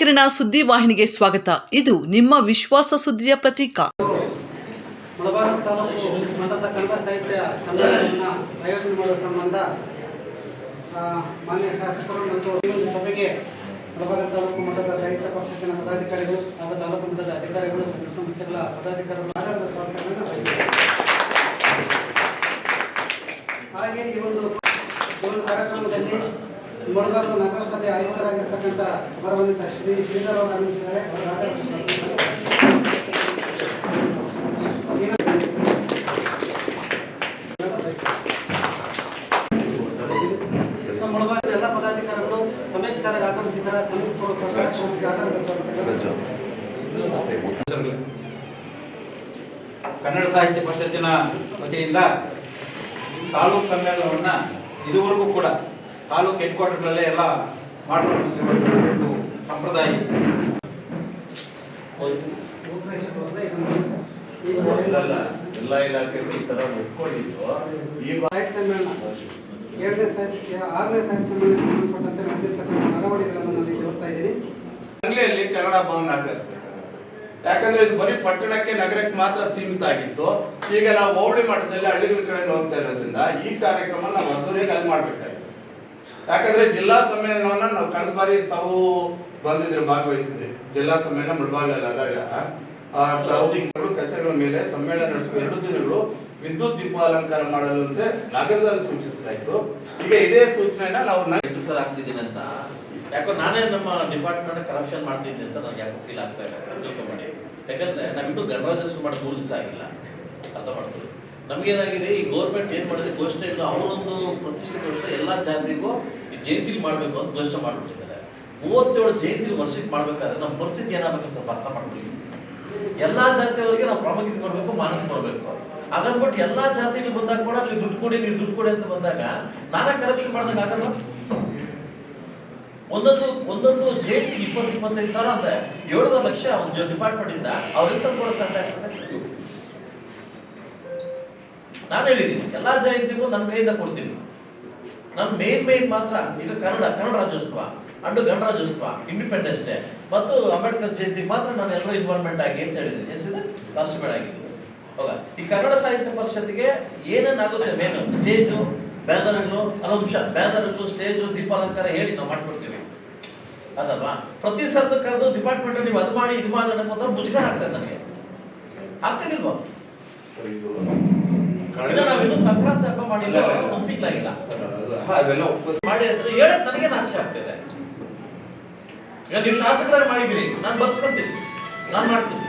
ಕಿರಣ ಸುದ್ದಿ ವಾಹಿನಿಗೆ ಸ್ವಾಗತ. ಇದು ನಿಮ್ಮ ವಿಶ್ವಾಸ ಸುದ್ದಿಯ ಪ್ರತೀಕ. ಮುಳಬಾಗ ತಾಲೂಕು ಮಟ್ಟದ ಕನ್ನಡ ಸಾಹಿತ್ಯ ಸಮ್ಮೇಳನವನ್ನು ಆಯೋಜನೆ ಮಾಡುವ ಸಂಬಂಧ ಮಾನ್ಯ ಶಾಸಕರು ಮತ್ತು ಈ ಒಂದು ಸಭೆಗೆ ಮುಳಬಾಗ ತಾಲೂಕು ಮಟ್ಟದ ಸಾಹಿತ್ಯ ಪರಿಷತ್ತಿನ ಪದಾಧಿಕಾರಿಗಳು ಹಾಗೂ ತಾಲೂಕು ಮಟ್ಟದ ಅಧಿಕಾರಿಗಳು, ಸಂಘ ಸಂಸ್ಥೆಗಳ ಪದಾಧಿಕಾರಿಗಳು ಆಧಾರದ ಸ್ವಾಗತವನ್ನು ವಹಿಸಿದ್ದಾರೆ ಹಾಗೆ ಈ ಒಂದು ಕಾರ್ಯಕ್ರಮದಲ್ಲಿ ಮುಳಬಾಗ ನಗರಸಭೆ ಆಯುಕ್ತರಾಗಿರ್ತಕ್ಕಂಥ ಗೌರವಾನ್ವಿತ ಶ್ರೀ ಶ್ರೀಧರ್ ಅವರು ಆಗಮಿಸಿದ್ದಾರೆ ಮುಳಬಾಗಿಲ ಎಲ್ಲ ಪದಾಧಿಕಾರಿಗಳು ಸಮಯಕ್ಕೆ ಕನ್ನಡ ಸಾಹಿತ್ಯ ಪರಿಷತ್ತಿನ ವತಿಯಿಂದ ತಾಲೂಕು ಸಮ್ಮೇಳನವನ್ನ ಇದುವರೆಗೂ ಕೂಡ ತಾಲೂಕು ಹೆಡ್ ಕ್ವಾರ್ಟರ್ಗಳಲ್ಲೇ ಎಲ್ಲ ಮಾಡಿಕೊಂಡು ಸಂಪ್ರದಾಯ. ಇಲ್ಲ ಎಲ್ಲ ಇಲಾಖೆಗಳು ಈ ತರ ಒಪ್ಕೊಂಡಿದ್ರು ಈ ಸಾಹಿತ್ಯ ಸಮ್ಮೇಳನ ಏಳನೇ ಸಾಹಿತ್ಯ ಆರನೇ ಸಾಹಿತ್ಯ ಸಮ್ಮೇಳನಕ್ಕೆ ಸಂಬಂಧಪಟ್ಟಂತೆ ನಡೆದಿರ್ತಕ್ಕಂಥ ನಡವಳಿಕೆಗಳನ್ನು ನಾನು ಇಲ್ಲಿ ಓದ್ತಾ ಇದ್ದೀನಿ. ಅಂಗ್ಲಿಯಲ್ಲಿ ಕನ್ನಡ ಭವನ ಆಚರಿಸ್ಬೇಕು ಯಾಕಂದ್ರೆ ಇದು ಬರೀ ಪಟ್ಟಣಕ್ಕೆ ನಗರಕ್ಕೆ ಮಾತ್ರ ಸೀಮಿತ ಆಗಿತ್ತು. ಈಗ ನಾವು ಓವಳಿ ಮಟ್ಟದಲ್ಲಿ ಹಳ್ಳಿಗಳ ಕಡೆ ಹೋಗ್ತಾ ಇರೋದ್ರಿಂದ ಈ ಕಾರ್ಯಕ್ರಮ ನಾವು ಅದ್ದೂರಿಗೆ ಅಲ್ಲಿ ಮಾಡ್ಬೇಕಾಗಿತ್ತು ಯಾಕಂದ್ರೆ ಜಿಲ್ಲಾ ಸಮ್ಮೇಳನವನ್ನ ನಾವು ಕಳೆದ ಬಾರಿ ತಾವು ಬಂದಿದ್ರು ಭಾಗವಹಿಸಿದ್ರಿ. ಜಿಲ್ಲಾ ಸಮ್ಮೇಳನ ಮುಳಬಾಗಿಲಲ್ಲಿ ಆದಾಗ ಕಚೇರಿಗಳ ಮೇಲೆ ಸಮ್ಮೇಳನ ನಡೆಸುವ ಎರಡು ದಿನಗಳು ವಿದ್ಯುತ್ ದೀಪ ಅಲಂಕಾರ ಮಾಡಲು ಅಂತ ನಗರದಲ್ಲಿ ಸೂಚಿಸಲಾಯಿತು ಈಗ ಇದೇ ಸೂಚನೆಯನ್ನ ನಾವು ಆಗ್ತಿದ್ದೀನಿ ಅಂತ. ಯಾಕೋ ನಾನೇ ನಮ್ಮ ಡಿಪಾರ್ಟ್ಮೆಂಟ್ ಕರಪ್ಷನ್ ಮಾಡ್ತಿದ್ದೀನಿ ಅಂತ ನನಗೆ ಯಾಕೋ ಫೀಲ್ ಆಗ್ತಾ ಇದೆ. ತಿಳ್ಕೊಂಬೇಡಿ. ಯಾಕಂದ್ರೆ ನಾವಿನ್ನೂ ಗಣರಾಜ್ಯೋತ್ಸವ ಮಾಡಿ ಮೂರು ದಿವಸ ಆಗಿಲ್ಲ. ಅರ್ಥ ಮಾಡ್ಕೊಳ್ಳಿ ನಮಗೇನಾಗಿದೆ, ಈ ಗೌರ್ಮೆಂಟ್ ಏನು ಮಾಡಿದೆ ಘೋಷಣೆಗಳು ಅವರೊಂದು ಪ್ರತಿಷ್ಠಿತ ವರ್ಷ ಎಲ್ಲಾ ಜಾತಿಗೂ ಈ ಜಯಂತಿಲಿ ಮಾಡಬೇಕು ಅಂತ ಘೋಷಣೆ ಮಾಡ್ಬಿಟ್ಟಿದ್ದಾರೆ. ಮೂವತ್ತೇಳು ಜಯಂತಿ ವರ್ಷಕ್ಕೆ ಮಾಡ್ಬೇಕಾದ್ರೆ ನಮ್ಮ ಪರಿಸ್ಥಿತಿ ಅಂತ ಅರ್ಥ ಮಾಡ್ಕೊಳ್ಳಿ. ಎಲ್ಲಾ ಜಾತಿಯವರಿಗೆ ನಾವು ಪ್ರಾಮುಖ್ಯತೆ ಕೊಡಬೇಕು, ಮಾನ್ಯತೆ ಕೊಡಬೇಕು. ಹಾಗಂದ್ಬಿಟ್ಟು ಎಲ್ಲಾ ಜಾತಿಗಳು ಬಂದಾಗ ಕೂಡ ನೀವು ದುಡ್ಡು ಕೊಡಿ, ನೀವು ದುಡ್ಡು ಕೊಡಿ ಅಂತ ಬಂದಾಗ ನಾನಾ ಕರಪ್ಷನ್ ಮಾಡಿದಾಗ ಆಗಲ್ಲ ಒಂದೊಂದು ಒಂದೊಂದು ಜಯಂತಿ ಇಪ್ಪತ್ತು, ಇಪ್ಪತ್ತೈದು ಸಾವಿರ ಅಂತ ಏಳು ಲಕ್ಷ ಒಂದು ಡಿಪಾರ್ಟ್ಮೆಂಟ್ ಇಂದ ಅವ್ರಿಂದ ಕೂಡ ಆಗ್ತದೆ. ನಾನು ಹೇಳಿದ್ದೀನಿ, ಎಲ್ಲ ಜಯಂತಿಗೂ ನನ್ನ ಕೈಯಿಂದ ಕೊಡ್ತೀನಿ. ನನ್ನ ಮೇನ್ ಮೇನ್ ಮಾತ್ರ, ಈಗ ಕನ್ನಡ ಕನ್ನಡ ರಾಜ್ಯೋತ್ಸವ, ಅಂಡು ಗಣರಾಜ್ಯೋತ್ಸವ ಇಂಡಿಪೆಂಡೆನ್ಸ್ ಡೇ ಮತ್ತು ಅಂಬೇಡ್ಕರ್ ಜಯಂತಿ ಮಾತ್ರ ನಾನು ಎಲ್ಲರೂ ಇನ್ವಾಲ್ವ್ಮೆಂಟ್ ಆಗಿ ಅಂತ ಹೇಳಿದ್ದೀನಿ. ಎನ್ಸಿದೆ ಬೇಡ ಆಗಿದ್ದು ಹೋಗ. ಈ ಕನ್ನಡ ಸಾಹಿತ್ಯ ಪರಿಷತ್ತಿಗೆ ಏನೇನಾಗುತ್ತೆ ಮೇನ್ ಸ್ಟೇಜು ಬ್ಯಾನರ್ಗಳು ಅಲಂಶ ಬ್ಯಾನರ್ಗಳು ಸ್ಟೇಜು ದೀಪಾಲಂಕಾರ ಹೇಳಿ ನಾವು ಮಾಡ್ಕೊಡ್ತೀವಿ. ಅದಲ್ವಾ? ಪ್ರತಿ ಸರ್ದು ಕರೆದು ಡಿಪಾರ್ಟ್ಮೆಂಟ್ ನೀವು ಅದು ಮಾಡಿ, ಇದು ಮಾಡಿ ಅನ್ನೋದು ಮುಜುಗರ ಆಗ್ತದೆ ನನಗೆ. ಆಗ್ತಿಲ್ವಾ ಇಲ್ಲ ನಾವಿನ್ನೂ ಸಂಕ್ರಾಂತಿ ಹಬ್ಬ ಮಾಡಿಲ್ಲ. ಒಂದು ತಿಂಗಳಾಗಿಲ್ಲ. ಅವೆಲ್ಲ ಒಪ್ಪ. ಮಾಡಿ ಅಂದ್ರೆ ಹೇಳಕ್ ನನಗೆ ನಾಚಿಕೆ ಆಗ್ತಿದೆ. ಈಗ ನೀವು ಶಾಸಕರಾಗಿ ಮಾಡಿದಿರಿ ನಾನು ಬರ್ಸ್ಕೊಂತೀನಿ ನಾನು ಮಾಡ್ತೀನಿ.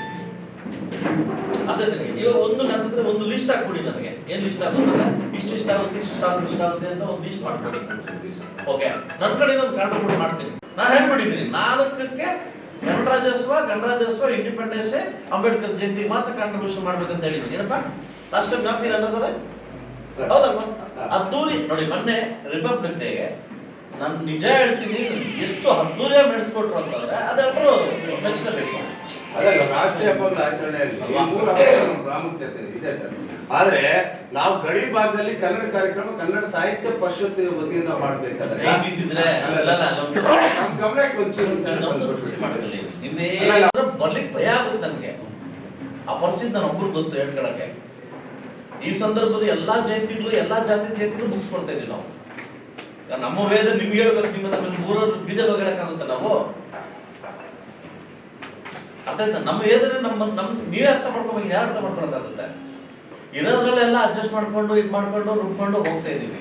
ಅದೇ ಇವಾಗ ಈಗ ಒಂದು ನನ್ನ ಹತ್ರ ಒಂದು ಲಿಸ್ಟ್ ಹಾಕ್ಬಿಡಿ ನನಗೆ. ಏನ್ ಲಿಸ್ಟ್ ಆಗುತ್ತೆ ಇಷ್ಟು ಇಷ್ಟ ಆಗುತ್ತೆ ಇಷ್ಟು ಆಗುತ್ತೆ ಇಷ್ಟ ಆಗುತ್ತೆ ಅಂತ ಒಂದು ಲಿಸ್ಟ್ ಮಾಡ್ಕೊಡಿ ಓಕೆ ನನ್ನ ಕಡೆ ಒಂದು ಕಾರ್ಡ್ ಮಾಡ್ತೀನಿ. ನಾನು ಹೇಳ್ಬಿಟ್ಟಿದ್ದೀನಿ ನಾಲ್ಕಕ್ಕೆ ಗಣರಾಜ್ಯೋತ್ಸವ ಗಣರಾಜ್ಯೋತ್ಸವ ಇಂಡಿಪೆಂಡೆನ್ಸ್ ಡೇ ಅಂಬೇಡ್ಕರ್ ಜಯಂತಿ ಮಾತ್ರ ಕಾಂಟ್ರಿಬ್ಯೂಷನ್ ಮಾಡ್ಬೇಕಂತ ಹೇಳಿದ್ದೀನಿ. ಏನಪ್ಪ? ಲಾಸ್ಟ್ ಟೈಮ್ ಜ್ಞಾಪಕ ಅನ್ನೋದ್ರೆ ಹೌದಲ್ವಾ? ಅದ್ದೂರಿ ನೋಡಿ ಮೊನ್ನೆ ರಿಪಬ್ಲಿಕ್ ಡೇಗೆ ನಾನು ನಿಜ ಹೇಳ್ತೀನಿ ಎಷ್ಟು ಅದ್ದೂರಿಯಾಗಿ ನಡೆಸ್ಕೊಟ್ರು ಅಂತಂದ್ರೆ ಅದೆಲ್ಲರೂ ಮೆಚ್ಚಲೇಬೇಕು ಅದಲ್ಲ ರಾಷ್ಟ್ರೀಯ ಹಬ್ಬಗಳ ಆಚರಣೆಯಲ್ಲಿ ಮೂರು ಹಬ್ಬಗಳ ಪ್ರಾಮುಖ್ಯತೆ ಇದೆ ಸರ್. ಆದ್ರೆ ನಾವು ಗಡಿ ಭಾಗದಲ್ಲಿ ಕನ್ನಡ ಕಾರ್ಯಕ್ರಮ ಕನ್ನಡ ಸಾಹಿತ್ಯ ಪರಿಷತ್ ವತಿಯಿಂದ ಮಾಡ್ಬೇಕಾದ್ರೆ. ಬರ್ಲಿಕ್ಕೆ ಭಯ ಆಗುತ್ತೆ ನನಗೆ. ಆ ಪರಿಸ್ಥಿತಿ ನಾನು ಒಬ್ರು ಗೊತ್ತು ಹೇಳ್ಕೊಳಕ್ಕೆ. ಈ ಸಂದರ್ಭದ ಎಲ್ಲಾ ಜಯಂತಿಗಳು, ಎಲ್ಲಾ ಜಾತಿ ಜಯಂತಿಗಳು ಮುಗಿಸ್ಕೊಳ್ತಾ ಇದೀವಿ ನಾವು. ನಮ್ಮ ವೇದ ನಿಮ್ಗೆ ಹೇಳ್ಬೇಕು, ನಿಮ್ಮ ನಮ್ಮ ಮೂರರು ಬೀಜಲ್ಲಿ ಹೋಗಕ್ಕಾಗುತ್ತೆ ನಾವು? ಅರ್ಥ ಆಯ್ತಾ? ನಮ್ಮ ವೇದನೆ ನಮ್ಮ ನಮ್ ನೀವೇ ಅರ್ಥ ಮಾಡ್ಕೊಬೇಕು, ಯಾರು ಅರ್ಥ ಮಾಡ್ಕೊಳಕ್ಕಾಗುತ್ತೆ? ಇರೋದ್ರಲ್ಲೆಲ್ಲ ಅಡ್ಜಸ್ಟ್ ಮಾಡ್ಕೊಂಡು, ಇದು ಮಾಡ್ಕೊಂಡು, ರುಬ್ಕೊಂಡು ಹೋಗ್ತಾ ಇದೀವಿ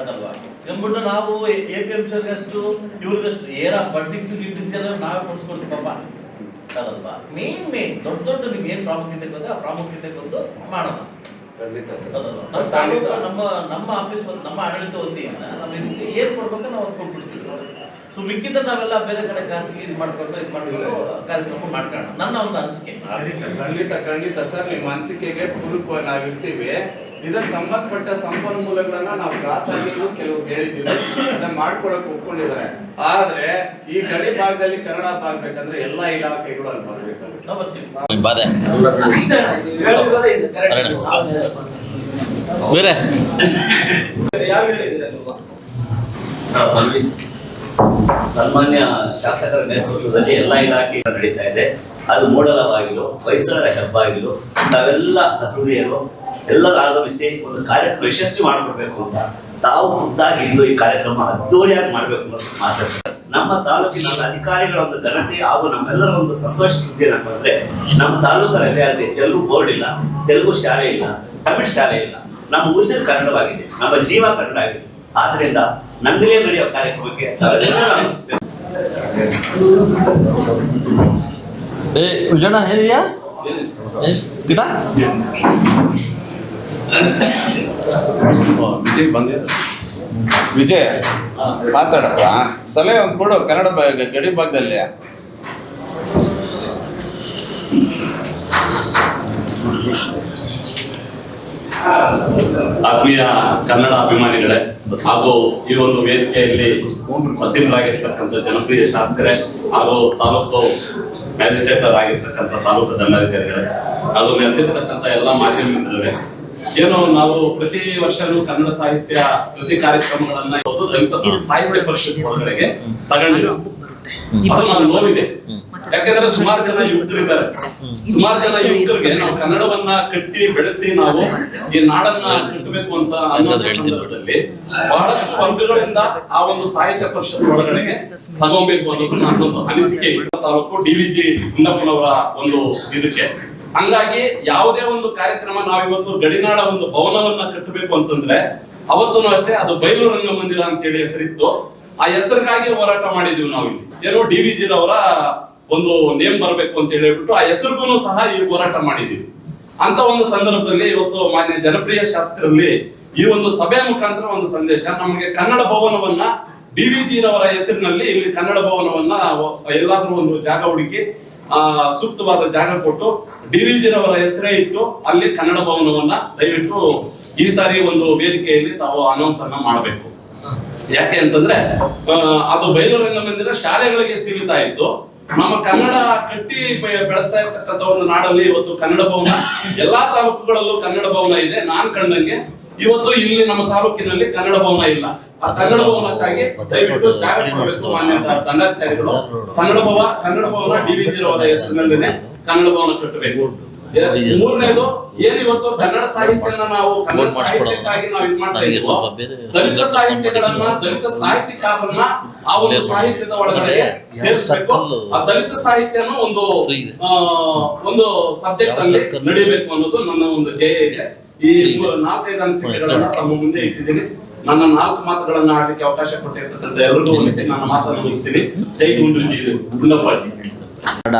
ಅದಲ್ವಾ? ಎಂದ್ಬಿಟ್ಟು ನಾವು ಎ ಪಿ ಎಂ ಅಷ್ಟು ಇವ್ರಿಗಷ್ಟು ಏರ ಬಡ್ಡಿಂಗ್ಸ್ ಗಿಡ್ಡಿಂಗ್ಸ್ ಎಲ್ಲ ನಾವೇ ಕೊಡ್ಸ್ಕೊಡ್ತೀವಿ, ಪಾಪ. ಅದಲ್ವಾ? ಮೇನ್ ಮೇನ್ ದೊಡ್ಡ ದೊಡ್ಡ ನಿಮ್ಗೆ ಏನು ಪ್ರಾಮುಖ್ಯತೆ ಬಂದ್ರೆ ಆ ಪ್ರಾಮುಖ್ಯತೆ ಬಂದು ಮಾಡೋಣ ಖಂಡಿತ ಸರ್. ತಾಲೂಕು ನಮ್ಮ ನಮ್ಮ ಆಫೀಸ್ ನಮ್ಮ ಆಡಳಿತ ವತಿಯಿಂದ ನಾವು ಇದಕ್ಕೆ ಏನ್ ಕೊಡ್ಬೇಕು ನಾವು ಅದು ಕೊಟ್ಬಿಡ್ತೀವಿ ಸೊ ಮಿಕ್ಕಿದ್ದ ನಾವೆಲ್ಲ ಬೇರೆ ಕಡೆ ಖಾಸಗಿ ಇದು ಮಾಡ್ಕೊಂಡು ಇದು ಮಾಡ್ಕೊಂಡು ಕಾರ್ಯಕ್ರಮ ಮಾಡ್ಕೊಳ್ಳೋಣ. ನನ್ನ ಒಂದು ಅನಿಸಿಕೆ. ಖಂಡಿತ ಖಂಡಿತ ಸರ್. ನಿಮ್ಮ ಅನಿಸಿಕೆಗೆ ಪೂರಕ ನಾವಿರ್ತೀವಿ. ಇದಕ್ಕೆ ಸಂಬಂಧಪಟ್ಟ ಸಂಪನ್ಮೂಲಗಳನ್ನ ನಾವು ಖಾಸಗಿ ಕೆಲವು ಹೇಳಿದ್ದೀವಿ. ಅದನ್ನ ಮಾಡ್ಕೊಳಕ್ ಒಪ್ಕೊಂಡಿದ್ದಾರೆ. ಆದ್ರೆ ಈ ಗಡಿ ಭಾಗದಲ್ಲಿ ಕನ್ನಡ ಬಾಗ್ಬೇಕಂದ್ರೆ ಎಲ್ಲಾ ಇಲಾಖೆಗಳು ಅಲ್ಲಿ ಬರ್ಬೇಕು ಬೇರೆ. ಸನ್ಮಾನ್ಯ ಶಾಸಕರ ನೇತೃತ್ವದಲ್ಲಿ ಎಲ್ಲಾ ಇಲಾಖೆಗಳು ನಡೀತಾ ಇದೆ. ಅದು ಮೂಡಲವಾಗಿಲು ವಯಸ್ಸರ ಹೆಬ್ಬಾಗಿಲು, ತಾವೆಲ್ಲ ಸಹೃದಯರು, ಎಲ್ಲರೂ ಆಗಮಿಸಿ ಒಂದು ಕಾರ್ಯಕ್ರಮ ಯಶಸ್ವಿ ಮಾಡಿಕೊಡ್ಬೇಕು ಅಂತ ತಾವು ಮುದ್ದಾಗಿ ಇಂದು ಈ ಕಾರ್ಯಕ್ರಮ ಅದ್ದೂರಿಯಾಗಿ ಮಾಡಬೇಕು ಅಂತ ಆಸೆ. ನಮ್ಮ ತಾಲೂಕಿನ ಅಧಿಕಾರಿಗಳ ಒಂದು ಘನತೆ ಹಾಗೂ ನಮ್ಮೆಲ್ಲರ ಒಂದು ಸಂತೋಷ ಸುದ್ದಿ ಏನಪ್ಪ ನಮ್ಮ ತಾಲೂಕಲ್ಲಿ ಆಗಲಿ ತೆಲುಗು ಬೋರ್ಡ್ ಇಲ್ಲ, ತೆಲುಗು ಶಾಲೆ ಇಲ್ಲ, ತಮಿಳ್ ಶಾಲೆ ಇಲ್ಲ, ನಮ್ಮ ಉಸಿರು ಕನ್ನಡವಾಗಿದೆ, ನಮ್ಮ ಜೀವ ಕನ್ನಡ ಆಗಿದೆ. ಆದ್ರಿಂದ ನಂದಲೇ ನಡೆಯುವ ಕಾರ್ಯಕ್ರಮಕ್ಕೆ ತಾವೆಲ್ಲರೂ ಆಗಮಿಸಬೇಕು. ಏ ವಿಜಯಣ್ಣ ಏನಿದೆಯಾ ಗಿಡ ವಿಜಯ್ ಬಂದಿದ್ದ. ವಿಜಯ್ ಮಾತಾಡಪ್ಪ. ಸಲಹೆ ಒಂದು ಕೊಡು ಕನ್ನಡ ಗಡಿ ಭಾಗದಲ್ಲಿ. ಆತ್ಮೀಯ ಕನ್ನಡ ಅಭಿಮಾನಿಗಳೇ ಹಾಗೂ ಈ ಒಂದು ವೇದಿಕೆಯಲ್ಲಿ ವಸೀಲರಾಗಿರ್ತಕ್ಕಂಥ ಜನಪ್ರಿಯ ಶಾಸಕರೇ ಹಾಗೂ ತಾಲೂಕು ಮ್ಯಾಜಿಸ್ಟ್ರೇಟರ್ ಆಗಿರ್ತಕ್ಕಂಥ ತಾಲೂಕು ದಂಡಾಧಿಕಾರಿಗಳೇ. ಹಾಗೂ ನೆರೆದಿರ್ತಕ್ಕಂಥ ಎಲ್ಲ ಮಾಧ್ಯಮ ಮಿತ್ರರೇ ಏನು ನಾವು ಪ್ರತಿ ವರ್ಷನೂ ಕನ್ನಡ ಸಾಹಿತ್ಯ ಪ್ರತಿ ಕಾರ್ಯಕ್ರಮಗಳನ್ನ ಸಾಹಿತ್ಯ ಪರಿಷತ್ ಒಳಗಡೆಗೆ ತಗೊಂಡಿದ್ದೀವಿ. ನೋವಿದೆ ಯಾಕಂದ್ರೆ ಸುಮಾರು ಜನ ಯುವಕರಿದ್ದಾರೆ. ಸುಮಾರು ಜನ ಯುವಕರಿಗೆ ನಾವು ಕನ್ನಡವನ್ನ ಕಟ್ಟಿ ಬೆಳೆಸಿ ನಾವು ಈ ನಾಡನ್ನ ಕಟ್ಟಬೇಕು ಅಂತ ಅನ್ನೋ ಸಂದರ್ಭದಲ್ಲಿ ಬಹಳಷ್ಟು ವರ್ಗಗಳಿಂದ ಆ ಒಂದು ಸಾಹಿತ್ಯ ಪರಿಷತ್ ಒಳಗಡೆ ತಗೋಬೇಕು ಅನ್ನೋದು ನನ್ನೊಂದು ಅನಿಸಿಕೆ. ತಾಲೂಕು ಡಿ ವಿ ಜಿ ಗುಂಡಪ್ಪನವರ ಒಂದು ಇದಕ್ಕೆ. ಹಂಗಾಗಿ ಯಾವುದೇ ಒಂದು ಕಾರ್ಯಕ್ರಮ ನಾವಿವತ್ತು ಗಡಿನಾಡ ಒಂದು ಭವನವನ್ನ ಕಟ್ಟಬೇಕು ಅಂತಂದ್ರೆ ಅವತ್ತು ಅಷ್ಟೇ ಅದು ಬಯಲು ಅಂತ ಹೇಳಿ ಹೆಸರಿತ್ತು. ಆ ಹೆಸರಿಗಾಗಿ ಹೋರಾಟ ಮಾಡಿದೀವಿ ನಾವು ಇಲ್ಲಿ ಏನೋ ಡಿ ವಿ ಜಿ ರವರ ಒಂದು ನೇಮ್ ಬರಬೇಕು ಅಂತ ಹೇಳಿಬಿಟ್ಟು ಆ ಹೆಸರಿಗೂ ಸಹ ಈ ಹೋರಾಟ ಮಾಡಿದೀವಿ ಅಂತ ಒಂದು ಸಂದರ್ಭದಲ್ಲಿ ಇವತ್ತು ಮಾನ್ಯ ಜನಪ್ರಿಯ ಶಾಸಕರಲ್ಲಿ ಈ ಒಂದು ಸಭೆಯ ಮುಖಾಂತರ ಒಂದು ಸಂದೇಶ. ನಮಗೆ ಕನ್ನಡ ಭವನವನ್ನ ಡಿ ವಿ ಜಿರವರ ಹೆಸರಿನಲ್ಲಿ ಇಲ್ಲಿ ಕನ್ನಡ ಭವನವನ್ನ ಎಲ್ಲಾದ್ರೂ ಒಂದು ಜಾಗ ಹುಡುಕಿ, ಆ, ಸೂಕ್ತವಾದ ಜಾಗ ಕೊಟ್ಟು ಡಿ ವಿ ಜಿರವರ ಹೆಸರೇ ಇಟ್ಟು ಅಲ್ಲಿ ಕನ್ನಡ ಭವನವನ್ನ ದಯವಿಟ್ಟು ಈ ಸಾರಿ ಒಂದು ವೇದಿಕೆಯಲ್ಲಿ ತಾವು ಅನೌನ್ಸ್ ಅನ್ನ ಮಾಡಬೇಕು. ಯಾಕೆ ಅಂತಂದ್ರೆ ಅದು ಬಯಲು ರಂಗಮಂದಿರ ಶಾಲೆಗಳಿಗೆ ಸೀಮಿತ ಆಯ್ತು. ನಮ್ಮ ಕನ್ನಡ ಕಟ್ಟಿ ಬೆಳೆಸ್ತಾ ಇರ್ತಕ್ಕಂಥ ಒಂದು ನಾಡಲ್ಲಿ ಇವತ್ತು ಕನ್ನಡ ಭವನ ಎಲ್ಲಾ ತಾಲೂಕುಗಳಲ್ಲೂ ಕನ್ನಡ ಭವನ ಇದೆ. ನಾನ್ ಕಂಡಂಗೆ ಇವತ್ತು ಇಲ್ಲಿ ನಮ್ಮ ತಾಲೂಕಿನಲ್ಲಿ ಕನ್ನಡ ಭವನ ಇಲ್ಲ. ಆ ಕನ್ನಡ ಭವನಕ್ಕಾಗಿ ದಯವಿಟ್ಟು ಜಾಗ ಮಾನ್ಯ ದಂಡಾಧಿಕಾರಿಗಳು ಕನ್ನಡ ಭವನ ಕನ್ನಡ ಭವನ ಡಿ ವಿ ಅವರ ಹೆಸರಿನಲ್ಲಿನೇ ಕನ್ನಡ ಭವನ ಕಟ್ಟಬೇಕು. ಮೂರನೇದು ಏನ್ ಇವತ್ತು ಕನ್ನಡ ಸಾಹಿತ್ಯನ ನಾವು ಕನ್ನಡ ಸಾಹಿತ್ಯಕ್ಕಾಗಿ ನಾವು ಇದು ಮಾಡ್ತಾ ಇದ್ದೀವಿ ದಲಿತ ಸಾಹಿತ್ಯಗಳನ್ನ ದಲಿತ ಸಾಹಿತ್ಯಕಾರರನ್ನ ಆ ಒಂದು ಸಾಹಿತ್ಯದ ಒಳಗಡೆ ಸೇರಿಸಬೇಕು. ಆ ದಲಿತ ಸಾಹಿತ್ಯನ ಒಂದು ಆ, ಒಂದು ಸಬ್ಜೆಕ್ಟ್ ಅಲ್ಲಿ ನಡೀಬೇಕು ಅನ್ನೋದು ನನ್ನ ಒಂದು ಧ್ಯೇಯ ಇದೆ. ಈ ನಾಲ್ಕೈದು ಅನಿಸಿಕೆಗಳನ್ನ ತಮ್ಮ ಮುಂದೆ ಇಟ್ಟಿದ್ದೀನಿ. ನನ್ನ ನಾಲ್ಕು ಮಾತುಗಳನ್ನ ಆಡಲಿಕ್ಕೆ ಅವಕಾಶ ಕೊಟ್ಟಿರ್ತಕ್ಕಂಥ ಎಲ್ಲರಿಗೂ ವಂದಿಸಿ ನನ್ನ ಮಾತನ್ನು ಮುಗಿಸ್ತೀನಿ. ಜೈ ಗುಂಡ್ರುಜಿ ಗುಂಡಪ್ಪಾಜಿ ಕನ್ನಡ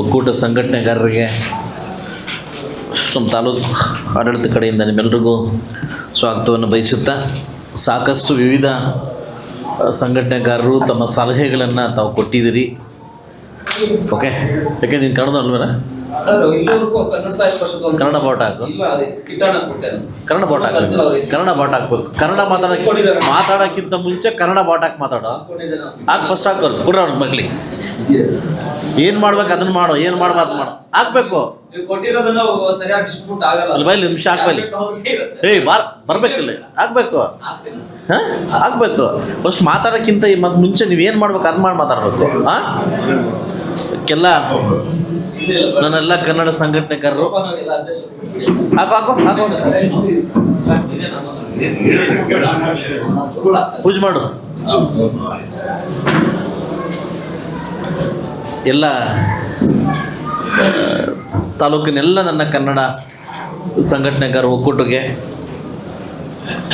ಒಕ್ಕೂಟ ಸಂಘಟನೆಗಾರರಿಗೆ ನಮ್ಮ ತಾಲೂಕು ಆಡಳಿತ ಕಡೆಯಿಂದ ನಿಮ್ಮೆಲ್ಲರಿಗೂ ಸ್ವಾಗತವನ್ನು ಬಯಸುತ್ತಾ, ಸಾಕಷ್ಟು ವಿವಿಧ ಸಂಘಟನೆಗಾರರು ತಮ್ಮ ಸಲಹೆಗಳನ್ನು ತಾವು ಕೊಟ್ಟಿದ್ದೀರಿ. ಓಕೆ ಯಾಕೆ, ನೀನು ಕಾಣೋದು ಅಲ್ವೇನ? ಸರ್ ಇಲ್ಲಿವರೆಗೂ ಕನ್ನಡ ಸಾಹಿತ್ಯ ಪರಿಷತ್ ಒಂದು ಕನ್ನಡ ಬಾವುಟ ಹಾಕು. ಇಲ್ಲ ಅದೇ ಕಿಟಾಣ ಕೊಟ್ಟೆ ಕನ್ನಡ ಬಾವುಟ ಹಾಕ್ಬೇಕು ಕನ್ನಡ ಬಾವುಟ ಹಾಕ್ಬೇಕು. ಕನ್ನಡ ಮಾತಾಡೋಕ್ಕೆ ಮಾತಾಡೋಕ್ಕಿಂತ ಮುಂಚೆ ಕನ್ನಡ ಬಾವುಟ ಹಾಕಿ ಮಾತಾಡೋ. ಹಾಕಿ ಫಸ್ಟ್ ಹಾಕೋರು. ಕೂಡ ಅವ್ನ ಮಗ್ಲಿಗೆ ಏನು ಮಾಡ್ಬೇಕು ಅದನ್ನ ಮಾಡು ಏನು ಮಾಡ್ಬೇಕು ಮಾತು ಮಾಡು. ಹಾಕ್ಬೇಕು. ಬೈಲಿ ನಿಮಿಷ ಹಾಕ್ಬಲ್ಲಿ ಏಯ್ ಬಾರ್ ಬರ್ಬೇಕಿಲ್ಲ ಹಾಕ್ಬೇಕು. ಹಾಂ? ಹಾಕ್ಬೇಕು. ಫಸ್ಟ್ ಮಾತಾಡೋಕ್ಕಿಂತ ಮತ್ತೆ ಮುಂಚೆ ನೀವು ಏನು ಮಾಡ್ಬೇಕು ಅದನ್ನ ಮಾಡಿ ಮಾತಾಡ್ಬೇಕು. ಹಾಂ? ಕೆಲ್ಲ ನನ್ನೆಲ್ಲ ಕನ್ನಡ ಸಂಘಟನೆಕಾರರು ಹಾಕು ಹಾಕು ಹಾಕು. ಪೂಜೆ ಮಾಡು. ಎಲ್ಲ ತಾಲೂಕಿನೆಲ್ಲ ನನ್ನ ಕನ್ನಡ ಸಂಘಟನೆಗಾರ ಒಕ್ಕೂಟಿಗೆ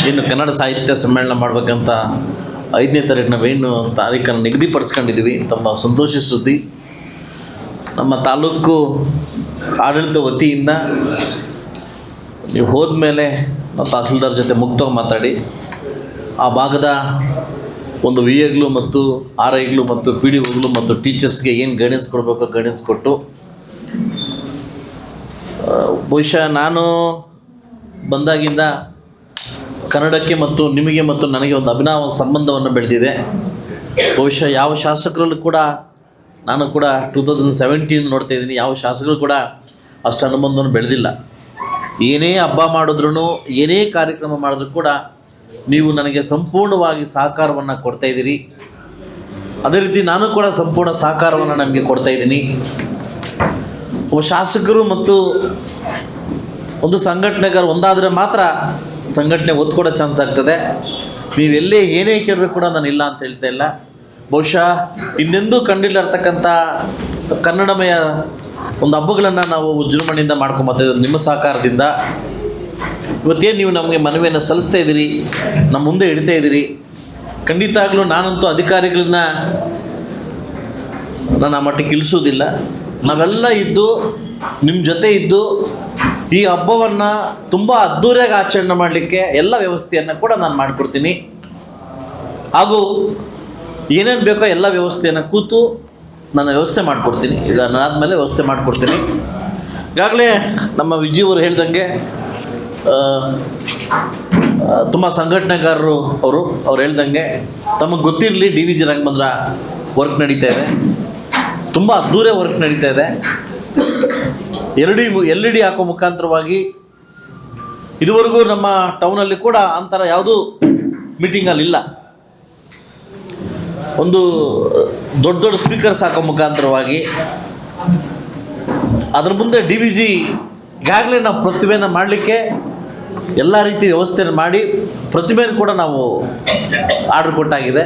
ಇನ್ನು ಕನ್ನಡ ಸಾಹಿತ್ಯ ಸಮ್ಮೇಳನ ಮಾಡಬೇಕಂತ ಐದನೇ ತಾರೀಕು ನಾವೇನು ತಾರೀಕನ್ನು ನಿಗದಿಪಡಿಸ್ಕೊಂಡಿದ್ದೀವಿ ತಮ್ಮ ಸಂತೋಷ ಸುದ್ದಿ. ನಮ್ಮ ತಾಲೂಕು ಆಡಳಿತ ವತಿಯಿಂದ ನೀವು ಹೋದ್ಮೇಲೆ ನಾವು ತಹಸೀಲ್ದಾರ್ ಜೊತೆ ಮುಕ್ತವಾಗಿ ಮಾತಾಡಿ, ಆ ಭಾಗದ ಒಂದು ವಿ ಎಗಳು ಮತ್ತು ಆರ್ ಐಗಳು ಮತ್ತು ಪಿ ಡಿ ಒಗಳು ಮತ್ತು ಟೀಚರ್ಸ್ಗೆ ಏನು ಗೈಡೆನ್ಸ್ ಕೊಡಬೇಕು ಗೈಡೆನ್ಸ್ ಕೊಟ್ಟು ಬಹುಶಃ ನಾನು ಬಂದಾಗಿಂದ ಕನ್ನಡಕ್ಕೆ ಮತ್ತು ನಿಮಗೆ ಮತ್ತು ನನಗೆ ಒಂದು ಅಭಿನವ ಸಂಬಂಧವನ್ನು ಬೆಳೆದಿದೆ. ಬಹುಶಃ ಯಾವ ಶಾಸಕರಲ್ಲೂ ಕೂಡ ನಾನು ಕೂಡ ಟೂ ತೌಸಂಡ್ ಸೆವೆಂಟೀನ್ ನೋಡ್ತಾ ಇದ್ದೀನಿ. ಯಾವ ಶಾಸಕರು ಕೂಡ ಅಷ್ಟು ಅನುಬಂಧವನ್ನು ಬೆಳೆದಿಲ್ಲ. ಏನೇ ಹಬ್ಬ ಮಾಡಿದ್ರು ಏನೇ ಕಾರ್ಯಕ್ರಮ ಮಾಡಿದ್ರು ಕೂಡ ನೀವು ನನಗೆ ಸಂಪೂರ್ಣವಾಗಿ ಸಹಕಾರವನ್ನು ಕೊಡ್ತಾ ಇದ್ದೀರಿ. ಅದೇ ರೀತಿ ನಾನು ಕೂಡ ಸಂಪೂರ್ಣ ಸಹಕಾರವನ್ನು ನಮಗೆ ಕೊಡ್ತಾ ಇದ್ದೀನಿ. ಒಬ್ಬ ಶಾಸಕರು ಮತ್ತು ಒಂದು ಸಂಘಟನೆಗಾರ ಒಂದಾದರೆ ಮಾತ್ರ ಸಂಘಟನೆ ಒತ್ತು ಕೊಡೋ ಚಾನ್ಸ್ ಆಗ್ತದೆ. ನೀವೆಲ್ಲೇ ಏನೇ ಕೇಳಬೇಕು ಕೂಡ ನಾನು ಇಲ್ಲ ಅಂತ ಹೇಳ್ತಾ ಇಲ್ಲ. ಬಹುಶಃ ಇನ್ನೆಂದೂ ಕಂಡಿಲ್ಲರ್ತಕ್ಕಂಥ ಕನ್ನಡಮಯ ಒಂದು ಹಬ್ಬಗಳನ್ನು ನಾವು ವಿಜೃಂಭಣೆಯಿಂದ ಮಾಡ್ಕೊಂಬರ್ತಾ ಇದ್ದೀವಿ ನಿಮ್ಮ ಸಹಕಾರದಿಂದ. ಇವತ್ತೇ ನೀವು ನಮಗೆ ಮನವಿಯನ್ನು ಸಲ್ಲಿಸ್ತಾ ಇದ್ದೀರಿ, ನಮ್ಮ ಮುಂದೆ ಇಡ್ತಾ ಇದ್ದೀರಿ ಖಂಡಿತ ಆಗಲೂ ನಾನಂತೂ ಅಧಿಕಾರಿಗಳನ್ನ ನಾನು ಆ ಮಟ್ಟಕ್ಕೆ ಇಳಿಸೋದಿಲ್ಲ ನಾವೆಲ್ಲ ಇದ್ದು ನಿಮ್ಮ ಜೊತೆ ಇದ್ದು, ಈ ಹಬ್ಬವನ್ನು ತುಂಬ ಅದ್ಧೂರಿಯಾಗಿ ಆಚರಣೆ ಮಾಡಲಿಕ್ಕೆ ಎಲ್ಲ ವ್ಯವಸ್ಥೆಯನ್ನು ಕೂಡ ನಾನು ಮಾಡಿಕೊಡ್ತೀನಿ. ಹಾಗೂ ಏನೇನು ಬೇಕೋ ಎಲ್ಲ ವ್ಯವಸ್ಥೆಯನ್ನು ಕೂತು ನಾನು ವ್ಯವಸ್ಥೆ ಮಾಡಿಕೊಡ್ತೀನಿ. ಈಗ ನಾನಾದಮೇಲೆ ವ್ಯವಸ್ಥೆ ಮಾಡಿಕೊಡ್ತೀನಿ. ಈಗಾಗಲೇ ನಮ್ಮ ವಿಜಯವರು ಹೇಳ್ದಂಗೆ ತುಂಬ ಸಂಘಟನೆಗಾರರು ಅವರು, ಅವ್ರು ಹೇಳ್ದಂಗೆ, ತಮಗೆ ಗೊತ್ತಿರಲಿ D V G Rangamandira work ನಡೀತಾ ಇದೆ. ತುಂಬ ಅದ್ದೂರೇ ವರ್ಕ್ ನಡೀತಾ ಇದೆ. L D, L E D ಹಾಕೋ ಮುಖಾಂತರವಾಗಿ ಇದುವರೆಗೂ ನಮ್ಮ ಟೌನಲ್ಲಿ ಕೂಡ ಅಂತರ ಯಾವುದೂ ಮೀಟಿಂಗಲ್ಲಿ ಇಲ್ಲ. ಒಂದು ದೊಡ್ಡ ದೊಡ್ಡ ಸ್ಪೀಕರ್ ಹಾಕೋ ಮುಖಾಂತರವಾಗಿ ಅದ್ರ ಮುಂದೆ ಡಿ ವಿ ಜಿ ಈಗಾಗಲೇ ನಾವು ಪ್ರತಿಭೆಯನ್ನು ಮಾಡಲಿಕ್ಕೆ ಎಲ್ಲ ರೀತಿ ವ್ಯವಸ್ಥೆಯನ್ನು ಮಾಡಿ ಪ್ರತಿಭೆಯನ್ನು ಕೂಡ ನಾವು ಆರ್ಡರ್ ಕೊಟ್ಟಾಗಿದೆ.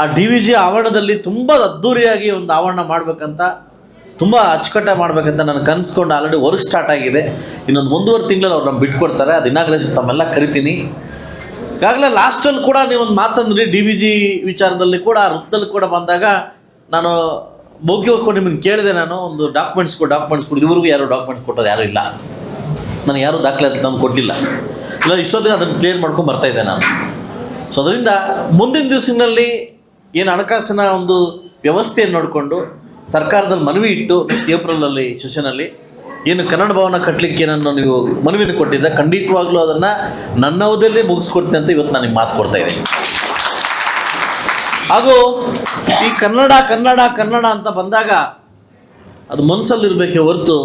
ಆ ಡಿ ವಿ ಜಿ ಆವರಣದಲ್ಲಿ ತುಂಬ ಅದ್ದೂರಿಯಾಗಿ ಒಂದು ಆವರಣ ಮಾಡಬೇಕಂತ, ತುಂಬ ಅಚ್ಚುಕಟ್ಟಾಗಿ ಮಾಡಬೇಕಂತ ನಾನು ಕನಸ್ಕೊಂಡು ಆಲ್ರೆಡಿ ವರ್ಕ್ ಸ್ಟಾರ್ಟ್ ಆಗಿದೆ. ಇನ್ನೊಂದು ಒಂದೂವರೆ ತಿಂಗಳಲ್ಲಿ ಅವ್ರು ನಮ್ಗೆ ಬಿಟ್ಕೊಡ್ತಾರೆ. ಅದು ಇನಾಗ್ರೇಷನ್ ತಮ್ಮೆಲ್ಲ ಕರಿತೀನಿ. ಈಗಾಗಲೇ ಲಾಸ್ಟಲ್ಲಿ ಕೂಡ ನೀವೊಂದು ಮಾತಂದ್ರಿ ಡಿ ವಿ ಜಿ ವಿಚಾರದಲ್ಲಿ ಕೂಡ, ವೃತ್ತದಲ್ಲಿ ಕೂಡ ಬಂದಾಗ ನಾನು ಮೌಖಿಕವಾಗಿ ನಿಮ್ಮನ್ನು ಕೇಳಿದೆ ನಾನು, ಒಂದು ಡಾಕ್ಯುಮೆಂಟ್ಸ್ ಕೊಡು ಡಾಕ್ಯುಮೆಂಟ್ಸ್ ಕೊಡು, ಇವ್ರಿಗೂ ಯಾರು ಡಾಕ್ಯುಮೆಂಟ್ ಕೊಟ್ಟರೆ ಯಾರೂ ಇಲ್ಲ. ನಾನು ಯಾರೂ ದಾಖಲಾತಿ ನಾನು ಕೊಟ್ಟಿಲ್ಲ. ಇಲ್ಲ, ಇಷ್ಟೊತ್ತಿಗೆ ಅದನ್ನು ಕ್ಲಿಯರ್ ಮಾಡ್ಕೊಂಡು ಬರ್ತಾ ಇದ್ದೆ ನಾನು. ಸೊ ಅದರಿಂದ ಮುಂದಿನ ದಿವಸಗಳಲ್ಲಿ ಏನು ಹಣಕಾಸಿನ ಒಂದು ವ್ಯವಸ್ಥೆಯನ್ನು ನೋಡಿಕೊಂಡು ಸರ್ಕಾರದಲ್ಲಿ ಮನವಿ ಇಟ್ಟು ನೆಕ್ಸ್ಟ್ ಏಪ್ರಿಲಲ್ಲಿ ಸೆಷನಲ್ಲಿ ಏನು ಕನ್ನಡ ಭವನ ಕಟ್ಟಲಿಕ್ಕೆ ನಾನು ನೀವು ಮನವಿನ ಕೊಟ್ಟಿದ್ದರೆ ಖಂಡಿತವಾಗ್ಲೂ ಅದನ್ನು ನನ್ನ ಅವಧಿಯಲ್ಲೇ ಮುಗಿಸ್ಕೊಡ್ತೀನಿ ಅಂತ ಇವತ್ತು ನಾನು ಮಾತು ಕೊಡ್ತಾ ಇದ್ದೀನಿ. ಹಾಗೂ ಈ ಕನ್ನಡ ಕನ್ನಡ ಕನ್ನಡ ಅಂತ ಬಂದಾಗ ಅದು ಮನಸ್ಸಲ್ಲಿರಬೇಕೇ ಹೊರತು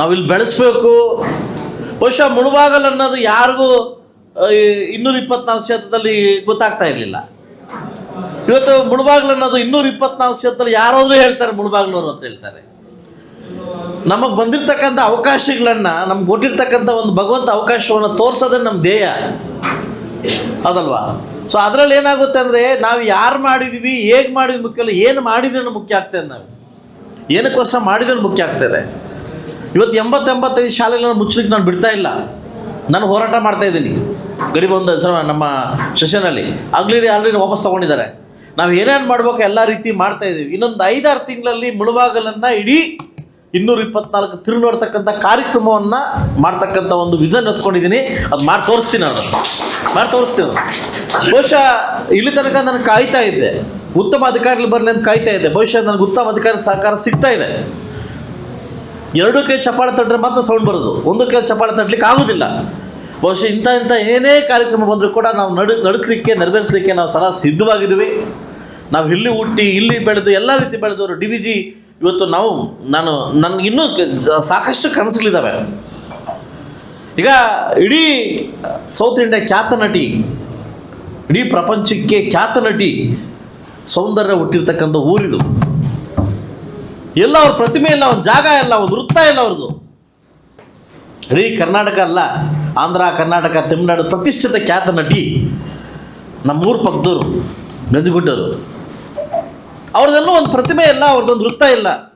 ನಾವಿಲ್ಲಿ ಬೆಳೆಸ್ಬೇಕು. ಬಹುಶಃ ಮುಳುಬಾಗಲ್ ಅನ್ನೋದು ಯಾರಿಗೂ ಇನ್ನೂರ ಇಪ್ಪತ್ನಾಲ್ಕು ಶತದಲ್ಲಿ ಗೊತ್ತಾಗ್ತಾ ಇರಲಿಲ್ಲ. ಇವತ್ತು ಮುಳುಬಾಗ್ಲು ಅನ್ನೋದು ಇನ್ನೂರ ಇಪ್ಪತ್ನಾಲ್ಕು ಶತದಲ್ಲಿ ಯಾರಾದರೂ ಹೇಳ್ತಾರೆ ಮುಳುಬಾಗ್ಲೂರು ಅಂತ ಹೇಳ್ತಾರೆ. ನಮಗೆ ಬಂದಿರತಕ್ಕಂಥ ಅವಕಾಶಗಳನ್ನು, ನಮ್ಗೆ ಕೊಟ್ಟಿರ್ತಕ್ಕಂಥ ಒಂದು ಭಗವಂತ ಅವಕಾಶವನ್ನು ತೋರಿಸೋದೇ ನಮ್ಮ ಧ್ಯೇಯ. ಅದಲ್ವಾ? ಸೊ ಅದರಲ್ಲಿ ಏನಾಗುತ್ತೆ ಅಂದರೆ, ನಾವು ಯಾರು ಮಾಡಿದ್ವಿ, ಹೇಗೆ ಮಾಡಿದ ಮುಖ್ಯ ಅಲ್ಲ, ಏನು ಮಾಡಿದ್ರೆ ಮುಖ್ಯ ಆಗ್ತದೆ ನಾವು. ಏನಕ್ಕೋಸ್ಕರ ಮಾಡಿದ್ರೂ ಮುಖ್ಯ ಆಗ್ತದೆ ಇವತ್ತು ಎಂಬತ್ತೆಂಬತ್ತೈದು ಶಾಲೆಗಳನ್ನು ಮುಚ್ಚಲಿಕ್ಕೆ ನಾನು ಬಿಡ್ತಾ ಇಲ್ಲ. ನಾನು ಹೋರಾಟ ಮಾಡ್ತಾ ಇದ್ದೀನಿ. ಗಡಿ ಬಂದ ಹೆಸರು ನಮ್ಮ ಸೆಷನಲ್ಲಿ. ಆಗ್ಲಿ ಆಲ್ರೆಡಿ ವಾಪಸ್ ತೊಗೊಂಡಿದ್ದಾರೆ. ನಾವು ಏನೇನು ಮಾಡ್ಬೇಕು, ಎಲ್ಲ ರೀತಿ ಮಾಡ್ತಾ ಇದ್ದೀವಿ ಇನ್ನೊಂದು ಐದಾರು ತಿಂಗಳಲ್ಲಿ ಮುಳುಬಾಗಲನ್ನು ಇಡೀ ಇನ್ನೂರ ಇಪ್ಪತ್ನಾಲ್ಕು ತಿರು ನೋಡ್ತಕ್ಕಂಥ ಕಾರ್ಯಕ್ರಮವನ್ನು ಮಾಡ್ತಕ್ಕಂಥ ಒಂದು ವಿಷನ್ ಎತ್ಕೊಂಡಿದ್ದೀನಿ. ಅದು ಮಾಡಿ ತೋರಿಸ್ತೀನಿ ನಾನು. ಮಾಡಿ ತೋರಿಸ್ತೀನಿ. ಬಹುಶಃ ಇಲ್ಲಿ ತನಕ ನನಗೆ ಕಾಯ್ತಾ ಇದ್ದೆ. ಉತ್ತಮ ಅಧಿಕಾರಿಗಳು ಬರಲಿ ಅಂತ ಕಾಯ್ತಾ ಇದ್ದೆ. ಬಹುಶಃ ನನಗೆ ಉತ್ತಮ ಅಧಿಕಾರಿ ಸಹಕಾರ ಸಿಗ್ತಾ ಇದೆ. ಎರಡು ಕೈ ಚಪಾಳ ತಟ್ಟರೆ ಮಾತ್ರ ಸೌಂಡ್ ಬರೋದು. ಒಂದು ಕೈ ಚಪಾಳ ತಟ್ಟಲಿಕ್ಕೆ ಆಗೋದಿಲ್ಲ. ಬಹುಶಃ ಇಂಥ ಇಂಥ ಏನೇ ಕಾರ್ಯಕ್ರಮ ಬಂದರೂ ಕೂಡ ನಾವು ನಡು, ನಡೆಸಲಿಕ್ಕೆ, ನೆರವೇರಿಸಲಿಕ್ಕೆ ನಾವು ಸದಾ ಸಿದ್ಧವಾಗಿದ್ದೀವಿ. ನಾವು ಇಲ್ಲಿ ಹುಟ್ಟಿ, ಇಲ್ಲಿ ಬೆಳೆದು, ಎಲ್ಲ ರೀತಿ ಬೆಳೆದವರು, ಡಿ ವಿ ಜಿ ಇವತ್ತು ನಾವು, ನಾನು ನನಗಿನ್ನೂ ಸಾಕಷ್ಟು ಕನಸುಗಳಿದ್ದಾವೆ ಈಗ ಇಡೀ ಸೌತ್ ಇಂಡಿಯಾ ಖ್ಯಾತ ನಟಿ, ಇಡೀ ಪ್ರಪಂಚಕ್ಕೆ ಖ್ಯಾತ ನಟಿ ಸೌಂದರ್ಯ ಹುಟ್ಟಿರ್ತಕ್ಕಂಥ ಊರಿದು. ಎಲ್ಲ ಅವ್ರ ಪ್ರತಿಮೆ ಇಲ್ಲ ಒಂದು ಜಾಗ ಇಲ್ಲ ಒಂದು ವೃತ್ತ ಇಲ್ಲ ಅವ್ರದ್ದು. ಇಡೀ ಕರ್ನಾಟಕ ಅಲ್ಲ, ಆಂಧ್ರ, ಕರ್ನಾಟಕ, ತಮಿಳುನಾಡು ಪ್ರತಿಷ್ಠಿತ ಖ್ಯಾತ ನಟಿ ನಮ್ಮೂರು ಪಕ್ಕದವರು ಗಂಜುಗುಡ್ಡರು ಅವ್ರದ್ದೆಲ್ಲೂ ಒಂದು ಪ್ರತಿಮೆ ಇಲ್ಲ, ಅವ್ರದ್ದೊಂದು ವೃತ್ತ ಇಲ್ಲ.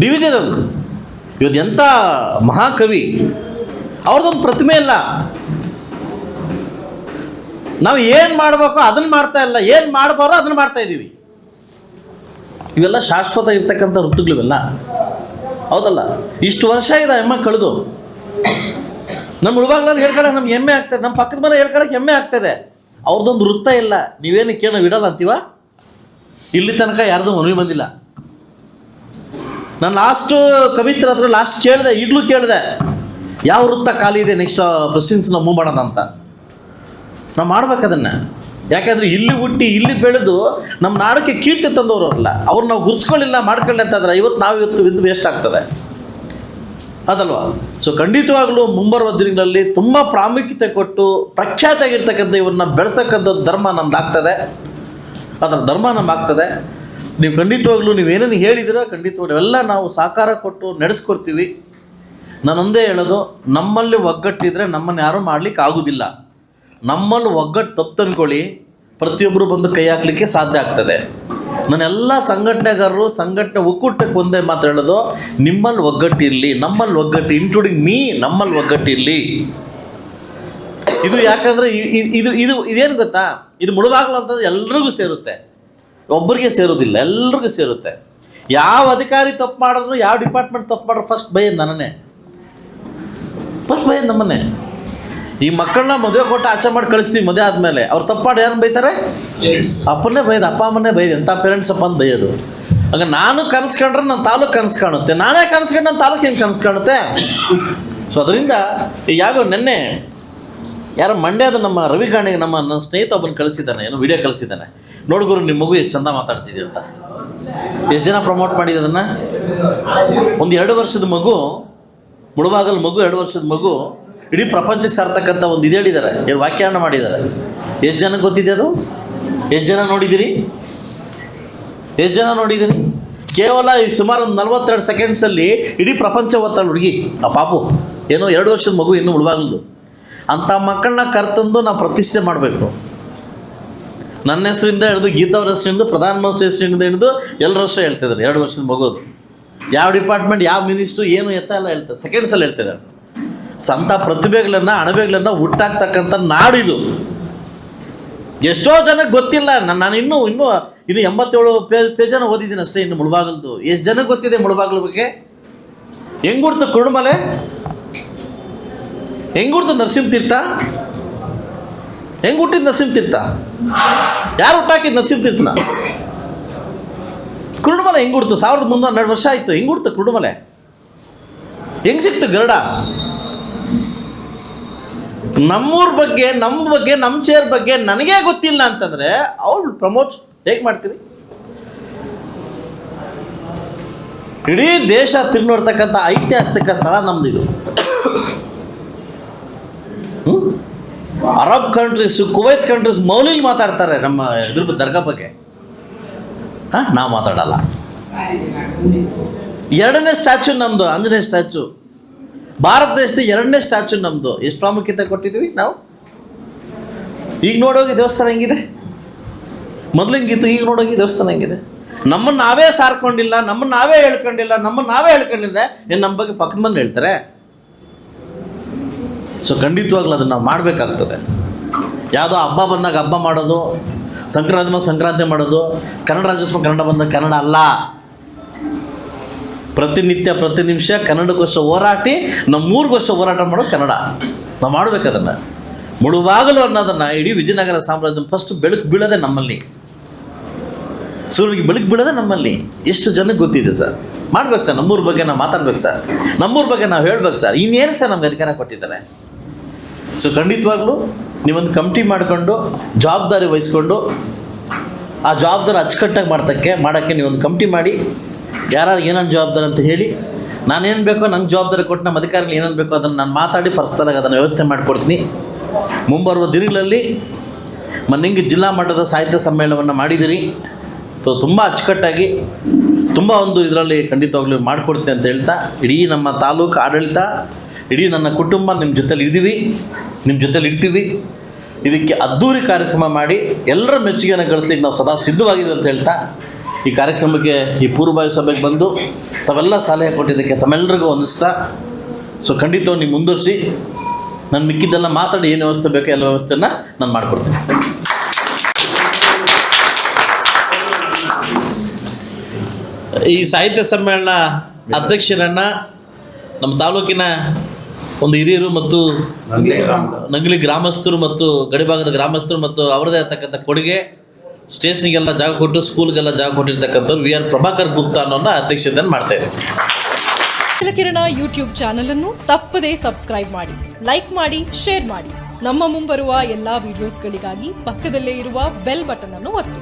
ಡಿವಿಜನ್ ಅದು. ಇವತ್ತು ಎಂಥ ಮಹಾಕವಿ, ಅವ್ರದ್ದೊಂದು ಪ್ರತಿಮೆ ಇಲ್ಲ. ನಾವು ಏನು ಮಾಡಬೇಕು ಅದನ್ನು ಮಾಡ್ತಾ ಇಲ್ಲ, ಏನು ಮಾಡಬಾರ್ದು ಅದನ್ನು ಮಾಡ್ತಾ ಇದ್ದೀವಿ. ಇವೆಲ್ಲ ಶಾಶ್ವತ ಇರ್ತಕ್ಕಂಥ ಋತುಗಳಿವೆಲ್ಲ. ಹೌದಲ್ಲ? ಇಷ್ಟು ವರ್ಷ ಇದೆ ಎಮ್ಮ ಕಳೆದು. ನಮ್ಮ ಉಳ್ಬಾಗ್ಲಲ್ಲಿ ಹೇಳ್ಕೊಳಕ್ಕೆ ನಮ್ಗೆ ಹೆಮ್ಮೆ ಆಗ್ತದೆ. ನಮ್ಮ ಪಕ್ಕದ ಮನೆ ಹೇಳ್ಕೊಳಕ್ಕೆ ಹೆಮ್ಮೆ ಆಗ್ತದೆ. ಅವ್ರದ್ದೊಂದು ವೃತ್ತ ಇಲ್ಲ. ನೀವೇನು ಕೇಳೋ ಇಡಲ್ಲ ಅಂತೀವ? ಇಲ್ಲಿ ತನಕ ಯಾರ್ದು ಮನವಿ ಬಂದಿಲ್ಲ. ನಾನು ಲಾಸ್ಟು ಕವಿತ್ರ ಹತ್ರ ಲಾಸ್ಟ್ ಕೇಳಿದೆ, ಈಗಲೂ ಕೇಳಿದೆ, ಯಾವ ವೃತ್ತ ಖಾಲಿ ಇದೆ ನೆಕ್ಸ್ಟ್ ಪ್ರೆಸಿಡೆನ್ಸ್ನ ಮೂವ್ ಮಾಡೋಣ ಅಂತ. ನಾವು ಮಾಡ್ಬೇಕು ಅದನ್ನು. ಯಾಕಂದರೆ ಇಲ್ಲಿ ಹುಟ್ಟಿ, ಇಲ್ಲಿ ಬೆಳೆದು ನಮ್ಮ ನಾಡಕ್ಕೆ ಕೀರ್ತಿ ತಂದವರು ಅಲ್ಲ ಅವ್ರು ನಾವು ಗುರ್ಸ್ಕೊಳ್ಳಿಲ್ಲ, ಮಾಡ್ಕೊಳ್ಳಿ ಅಂತಂದ್ರೆ ಇವತ್ತು ನಾವು ಇವತ್ತು ವೇಸ್ಟ್ ಆಗ್ತದೆ. ಅದಲ್ವಾ? ಸೊ ಖಂಡಿತವಾಗ್ಲೂ ಮುಂಬರುವ ದಿನಗಳಲ್ಲಿ ತುಂಬ ಪ್ರಾಮುಖ್ಯತೆ ಕೊಟ್ಟು ಪ್ರಖ್ಯಾತ ಆಗಿರ್ತಕ್ಕಂಥ ಇವ್ರನ್ನ ಬೆಳೆಸಕ್ಕಂಥ ಧರ್ಮ ನಮ್ದು ಆಗ್ತದೆ ಅದರ ಧರ್ಮ ನಮ್ಮಾಗ್ತದೆ. ನೀವು ಖಂಡಿತವಾಗ್ಲೂ ನೀವೇನೇನು ಹೇಳಿದಿರೋ ಖಂಡಿತವಾಗ್ಲೂ ಎಲ್ಲ ನಾವು ಸಹಕಾರ ಕೊಟ್ಟು ನಡೆಸ್ಕೊಡ್ತೀವಿ. ನಾನೊಂದೇ ಹೇಳೋದು, ನಮ್ಮಲ್ಲಿ ಒಗ್ಗಟ್ಟಿದ್ರೆ ನಮ್ಮನ್ನು ಯಾರೂ ಮಾಡ್ಲಿಕ್ಕೆ ಆಗೋದಿಲ್ಲ. ನಮ್ಮಲ್ಲಿ ಒಗ್ಗಟ್ಟು ತಪ್ಪು ತಂದ್ಕೊಳ್ಳಿ ಪ್ರತಿಯೊಬ್ಬರು ಬಂದು ಕೈ ಹಾಕ್ಲಿಕ್ಕೆ ಸಾಧ್ಯ ಆಗ್ತದೆ. ನನ್ನೆಲ್ಲ ಸಂಘಟನೆಗಾರರು, ಸಂಘಟನೆ ಒಕ್ಕೂಟಕ್ಕೆ ಒಂದೇ ಮಾತು ಹೇಳೋದು, ನಿಮ್ಮಲ್ಲಿ ಒಗ್ಗಟ್ಟು ಇರಲಿ, ನಮ್ಮಲ್ಲಿ ಒಗ್ಗಟ್ಟು ಇನ್ಕ್ಲೂಡಿಂಗ್ ಮೀ ನಮ್ಮಲ್ಲಿ ಒಗ್ಗಟ್ಟು ಇರಲಿ. ಇದು ಯಾಕಂದರೆ ಇದು ಇದು ಇದೇನು ಗೊತ್ತಾ? ಇದು ಮುಳುಬಾಗ್ಲು ಅಂತಂದ್ರೆ ಎಲ್ರಿಗೂ ಸೇರುತ್ತೆ. ಒಬ್ಬರಿಗೆ ಸೇರೋದಿಲ್ಲ, ಎಲ್ರಿಗೂ ಸೇರುತ್ತೆ. ಯಾವ ಅಧಿಕಾರಿ ತಪ್ಪು ಮಾಡಿದ್ರು, ಯಾವ ಡಿಪಾರ್ಟ್ಮೆಂಟ್ ತಪ್ಪು ಮಾಡಿದ್ರು ಫಸ್ಟ್ ಭಯ ನನ್ನೇ ಫಸ್ಟ್ ಭಯ ನಮ್ಮನ್ನೇ ಈ ಮಕ್ಕಳನ್ನ ಮದುವೆ ಕೊಟ್ಟು ಆಚೆ ಮಾಡಿ ಕಳಿಸ್ತೀವಿ ಮದುವೆ ಆದಮೇಲೆ. ಅವ್ರು ತಪ್ಪಾಡು ಯಾರು ಯಾರನ್ನ ಬೈತಾರೆ? ಅಪ್ಪನೇ ಬೈದು ಅಪ್ಪ ಅಮ್ಮನೇ ಬೈದು ಎಂಥ ಪೇರೆಂಟ್ಸ್ ಅಪ್ಪ ಅಂತ ಬೈಯೋದು. ಆಗ ನಾನು ಕನಸು ಕಂಡ್ರೆ ನನ್ನ ತಾಲೂಕು ಕನಸು ಕಾಣುತ್ತೆ ನಾನೇ ಕನಸ್ಕೊಂಡು ಕಂಡು ನನ್ನ ತಾಲೂಕು ಹೆಂಗೆ ಕನಸು ಕಾಣುತ್ತೆ ಸೊ ಅದರಿಂದ ಯಾಗೋ ನೆನ್ನೆ ಯಾರೋ ಮಂಡ್ಯದ ನಮ್ಮ ರವಿ ಗಾಣಿಗೆ ನಮ್ಮ ನನ್ನ ಸ್ನೇಹಿತ ಒಬ್ಬನ ಕಳಿಸಿದ್ದಾನೆ ಏನೋ ವಿಡಿಯೋ ಕಳಿಸಿದ್ದಾನೆ. ನೋಡ್ಗುರು ನಿಮ್ಮ ಮಗು ಎಷ್ಟು ಚಂದ ಮಾತಾಡ್ತಿದ್ದೀವಿ ಅಂತ. ಎಷ್ಟು ಜನ ಪ್ರಮೋಟ್ ಮಾಡಿದೆ ಅದನ್ನು? ಒಂದು ಎರಡು ವರ್ಷದ ಮಗು ಮುಳುಬಾಗಲ್ ಮಗು ಎರಡು ವರ್ಷದ ಮಗು ಇಡೀ ಪ್ರಪಂಚಕ್ಕೆ ಸರ್ತಕ್ಕಂಥ ಒಂದು ಇದು ಹೇಳಿದ್ದಾರೆ. ಏನು ವ್ಯಾಖ್ಯಾನ ಮಾಡಿದ್ದಾರೆ? ಎಷ್ಟು ಜನಕ್ಕೆ ಗೊತ್ತಿದೆ ಅದು? ಎಷ್ಟು ಜನ ನೋಡಿದ್ದೀರಿ ಎಷ್ಟು ಜನ ನೋಡಿದ್ದೀರಿ ಕೇವಲ ಸುಮಾರು ಒಂದು ನಲ್ವತ್ತೆರಡು ಸೆಕೆಂಡ್ಸಲ್ಲಿ ಇಡೀ ಪ್ರಪಂಚ ಓದ್ತಾಳೆ ಹುಡುಗಿ. ಆ ಪಾಪು, ಏನೋ ಎರಡು ವರ್ಷದ ಮಗು ಇನ್ನೂ ಮುಳುಬಾಗಲ್ದು ಅಂಥ ಮಕ್ಕಳನ್ನ ಕರ್ತಂದು ನಾವು ಪ್ರತಿಷ್ಠೆ ಮಾಡಬೇಕು. ನನ್ನ ಹೆಸರಿಂದ ಹಿಡಿದು ಗೀತಾ ಅವ್ರ ಹೆಸರಿಂದ ಪ್ರಧಾನಮಂತ್ರಿ ಹೆಸರಿಂದ ಹಿಡಿದು ಎಲ್ಲರ ಹೆಸರು ಹೇಳ್ತಿದ್ದಾರೆ ಎರಡು ವರ್ಷದ ಮಗೋದು ಯಾವ ಡಿಪಾರ್ಟ್ಮೆಂಟ್ ಯಾವ ಮಿನಿಸ್ಟ್ರು ಏನು ಎತ್ತ ಎಲ್ಲ ಹೇಳ್ತಾರೆ ಸೆಕೆಂಡ್ಸಲ್ಲಿ ಹೇಳ್ತಿದ್ದಾರೆ ಸ್ವಂತ ಪ್ರತಿಭೆಗಳನ್ನು, ಅಣಬೆಗಳನ್ನು ಹುಟ್ಟಾಕ್ತಕ್ಕಂಥ ನಾಡಿದು ಎಷ್ಟೋ ಜನಕ್ಕೆ ಗೊತ್ತಿಲ್ಲ. ನಾನು ನಾನು ಇನ್ನೂ ಇನ್ನೂ, ಇನ್ನು ಎಂಬತ್ತೇಳು ಪೇ, ಪೇಜನ್ನು ಓದಿದ್ದೀನಿ ಅಷ್ಟೇ ಇನ್ನು ಮುಳುಬಾಗಲ್ದು. ಎಷ್ಟು ಜನಕ್ಕೆ ಗೊತ್ತಿದೆ ಮುಳುಬಾಗಲ ಬಗ್ಗೆ? ಹೆಂಗ್ ಗುರ್ತು ಕುರುಡುಮಲೆ ಹೆಂಗ್ ಗುರ್ತು ನರಸಿಂಹತೀರ್ಥ? ಹೆಂಗ್ ಹುಟ್ಟಿದ ನರಸಿಂಹತೀರ್ಥ? ಯಾರು ಹುಟ್ಟಾಕಿದ್ ನರಸಿಂಹತೀರ್ಥನ? ಕುರುಡುಮಲೆ ಹೆಂಗ್ ಹುಡ್ತು ಸಾವಿರದ ಮುನ್ನೂರ ಹನ್ನೆರಡು ವರ್ಷ ಆಯಿತು. ಹೆಂಗ್ ಗುರ್ತು ಕುರುಡುಮಲೆ ಹೆಂಗ್ ಸಿಕ್ತು ಗರುಡ? ನಮ್ಮೂರ ಬಗ್ಗೆ ನಮ್ಮ ಬಗ್ಗೆ ನಮ್ಮ ಚೇರ್ ಬಗ್ಗೆ ನನಗೇ ಗೊತ್ತಿಲ್ಲ ಅಂತಂದ್ರೆ ಅವ್ರು ಪ್ರಮೋಟ್ ಹೇಗೆ ಮಾಡ್ತೀರಿ? ಇಡೀ ದೇಶ ತಿರುಗಿ ನೋಡ್ತಕ್ಕಂಥ ಐತಿಹಾಸಿಕ ಸ್ಥಳ ನಮ್ದು ಅರಬ್ ಕಂಟ್ರೀಸ್ ಕುವೈತ್ ಕಂಟ್ರೀಸ್ ಮೌಲಿಲಿ ಮಾತಾಡ್ತಾರೆ ನಮ್ಮ ಬಗ್ಗೆ ದರ್ಗಾ ಬಗ್ಗೆ. ಹಾಂ, ನಾವು ಮಾತಾಡಲ್ಲ. ಎರಡನೇ ಸ್ಟ್ಯಾಚು ನಮ್ಮದು ಆಂಜನೇಯ ಸ್ಟ್ಯಾಚು ಭಾರತ ದೇಶದ ಎರಡನೇ ಸ್ಟ್ಯಾಚು ನಮ್ಮದು ಎಷ್ಟು ಪ್ರಾಮುಖ್ಯತೆ ಕೊಟ್ಟಿದ್ವಿ ನಾವು? ಈಗ ನೋಡೋಗಿ ದೇವಸ್ಥಾನ ಹೆಂಗಿದೆ? ಮೊದಲು ಹೆಂಗಿತ್ತು, ಈಗ ನೋಡೋಗಿ ದೇವಸ್ಥಾನ ಹೆಂಗಿದೆ? ನಮ್ಮನ್ನು ನಾವೇ ಸಾರ್ಕೊಂಡಿಲ್ಲ, ನಮ್ಮನ್ನು ನಾವೇ ಹೇಳ್ಕೊಂಡಿಲ್ಲ, ನಮ್ಮನ್ನು ನಾವೇ ಹೇಳ್ಕೊಂಡಿಲ್ಲ ಏನು ನಮ್ಮ ಬಗ್ಗೆ ಪಕ್ಕದ ಮಂದಿ ಹೇಳ್ತಾರೆ? ಸೊ ಖಂಡಿತವಾಗ್ಲೂ ಅದನ್ನು ನಾವು ಮಾಡಬೇಕಾಗ್ತದೆ. ಯಾವುದೋ ಹಬ್ಬ ಬಂದಾಗ ಹಬ್ಬ ಮಾಡೋದು, ಸಂಕ್ರಾಂತಿ ಸಂಕ್ರಾಂತಿ ಮಾಡೋದು, ಕನ್ನಡ ರಾಜ್ಯೋತ್ಸವ ಕನ್ನಡ ಬಂದಾಗ ಕನ್ನಡ ಅಲ್ಲ. ಪ್ರತಿನಿತ್ಯ, ಪ್ರತಿ ನಿಮಿಷ ಕನ್ನಡಕ್ಕೋಸ್ಕರ ಹೋರಾಟಿ ನಮ್ಮೂರಿಗೋಸ್ಕರ ಹೋರಾಟ ಮಾಡೋದು ಕನ್ನಡ. ನಾವು ಮಾಡ್ಬೇಕು ಅದನ್ನು. ಮುಳುಬಾಗಲು ಅನ್ನೋದನ್ನು ಇಡೀ ವಿಜಯನಗರ ಸಾಮ್ರಾಜ್ಯ ಫಸ್ಟ್ ಬೆಳಕು ಬೀಳೋದೆ ನಮ್ಮಲ್ಲಿ. ಸೂರ್ಯನಿಗೆ ಬೆಳಕು ಬೀಳೋದೆ ನಮ್ಮಲ್ಲಿ. ಎಷ್ಟು ಜನಕ್ಕೆ ಗೊತ್ತಿದೆ ಸರ್? ಮಾಡ್ಬೇಕು ಸರ್, ನಮ್ಮೂರ ಬಗ್ಗೆ ನಾವು ಮಾತಾಡ್ಬೇಕು ಸರ್. ನಮ್ಮೂರ ಬಗ್ಗೆ ನಾವು ಹೇಳ್ಬೇಕು ಸರ್. ಇನ್ನೇನು ಸರ್ ನಮ್ಗೆ ಅಧಿಕಾರ ಕೊಟ್ಟಿದ್ದಾರೆ? ಸೊ ಖಂಡಿತವಾಗ್ಲೂ ನೀವೊಂದು ಕಮಿಟಿ ಮಾಡಿಕೊಂಡು, ಜವಾಬ್ದಾರಿ ವಹಿಸ್ಕೊಂಡು, ಆ ಜವಾಬ್ದಾರಿ ಅಚ್ಚುಕಟ್ಟಾಗಿ ಮಾಡ್ತಕ್ಕೆ, ಮಾಡೋಕ್ಕೆ ನೀವೊಂದು ಕಮಿಟಿ ಮಾಡಿ ಯಾರು ಏನೇನು ಜವಾಬ್ದಾರಿ ಅಂತ ಹೇಳಿ ನಾನೇನು ಬೇಕೋ ನಂಗೆ ಜವಾಬ್ದಾರಿ ಕೊಟ್ಟು ನಮ್ಮ ಅಧಿಕಾರಿಗಳು ಏನೇನು ಬೇಕೋ ಅದನ್ನು ನಾನು ಮಾತಾಡಿ ಪರ್ಸ್ನಲಾಗಿ ಅದನ್ನು ವ್ಯವಸ್ಥೆ ಮಾಡಿಕೊಡ್ತೀನಿ. ಮುಂಬರುವ ದಿನಗಳಲ್ಲಿ ಮನ್ನಿಂಗಿ ಜಿಲ್ಲಾ ಮಟ್ಟದ ಸಾಹಿತ್ಯ ಸಮ್ಮೇಳನವನ್ನು ಮಾಡಿದಿರಿ. ಸೊ, ತುಂಬ ಅಚ್ಚುಕಟ್ಟಾಗಿ, ತುಂಬ ಒಂದು ಇದರಲ್ಲಿ ಖಂಡಿತವಾಗ್ಲೂ ಮಾಡಿಕೊಡ್ತೀನಿ ಅಂತ ಹೇಳ್ತಾ, ಇಡೀ ನಮ್ಮ ತಾಲೂಕು ಆಡಳಿತ, ಇಡೀ ನನ್ನ ಕುಟುಂಬ ನಿಮ್ಮ ಜೊತೆಲಿ ಇದ್ದೀವಿ ನಿಮ್ಮ ಜೊತೆಲಿ ಇರ್ತೀವಿ. ಇದಕ್ಕೆ ಅದ್ಧೂರಿ ಕಾರ್ಯಕ್ರಮ ಮಾಡಿ, ಎಲ್ಲರ ಮೆಚ್ಚುಗೆಯನ್ನು ಗಳಿಸ್ಲಿಕ್ಕೆ ನಾವು ಸದಾ ಸಿದ್ಧವಾಗಿದ್ದೀವಿ ಅಂತ ಹೇಳ್ತಾ ಈ ಕಾರ್ಯಕ್ರಮಕ್ಕೆ ಈ ಪೂರ್ವಭಾವಿ ಸಭೆಗೆ ಬಂದು ತಾವೆಲ್ಲ ಸಲಹೆ ಕೊಟ್ಟಿದ್ದಕ್ಕೆ ತಮ್ಮೆಲ್ಲರಿಗೂ ಹೊಂದಿಸ್ತಾ ಸೊ ಖಂಡಿತವಾಗಿ ನೀವು ಮುಂದುವರಿಸಿ. ನಾನು ಮಿಕ್ಕಿದ್ದೆಲ್ಲ ಮಾತಾಡಿ ಏನು ವ್ಯವಸ್ಥೆ ಬೇಕೋ ಎಲ್ಲ ವ್ಯವಸ್ಥೆಯನ್ನು ನಾನು ಮಾಡಿಕೊಡ್ತೀನಿ. ಈ ಸಾಹಿತ್ಯ ಸಮ್ಮೇಳನ ಅಧ್ಯಕ್ಷರನ್ನು ನಮ್ಮ ತಾಲೂಕಿನ ಒಂದು ಹಿರಿಯರು ಮತ್ತು ನಂಗಲಿ ಗ್ರಾಮಸ್ಥರು. ಮತ್ತು ಗಡಿಭಾಗದ ಗ್ರಾಮಸ್ಥರು ಮತ್ತು ಅವರದೇ ಇರತಕ್ಕಂಥ ಕೊಡುಗೆ ಸ್ಟೇಷನ್ಗೆಲ್ಲ ಜಾಗ ಕೊಟ್ಟು, ಸ್ಕೂಲ್ಗೆಲ್ಲ ಜಾಗ ಕೊಟ್ಟಿರ್ತಕ್ಕಂಥವ್ರು ವಿ ಆರ್ ಪ್ರಭಾಕರ್ ಗುಪ್ತಾ ಅನ್ನೋನ್ನ ಅಧ್ಯಕ್ಷತೆಯನ್ನು ಮಾಡ್ತಾ ಇದ್ದೀವಿ ಕಿರಣ ಯೂಟ್ಯೂಬ್ ಚಾನಲ್ ಅನ್ನು ತಪ್ಪದೇ ಸಬ್ಸ್ಕ್ರೈಬ್ ಮಾಡಿ, ಲೈಕ್ ಮಾಡಿ, ಶೇರ್ ಮಾಡಿ. ನಮ್ಮ ಮುಂಬರುವ ಎಲ್ಲಾ ವಿಡಿಯೋಸ್ಗಳಿಗಾಗಿ ಪಕ್ಕದಲ್ಲೇ ಇರುವ ಬೆಲ್ ಬಟನ್ ಅನ್ನು ಒತ್ತಿ.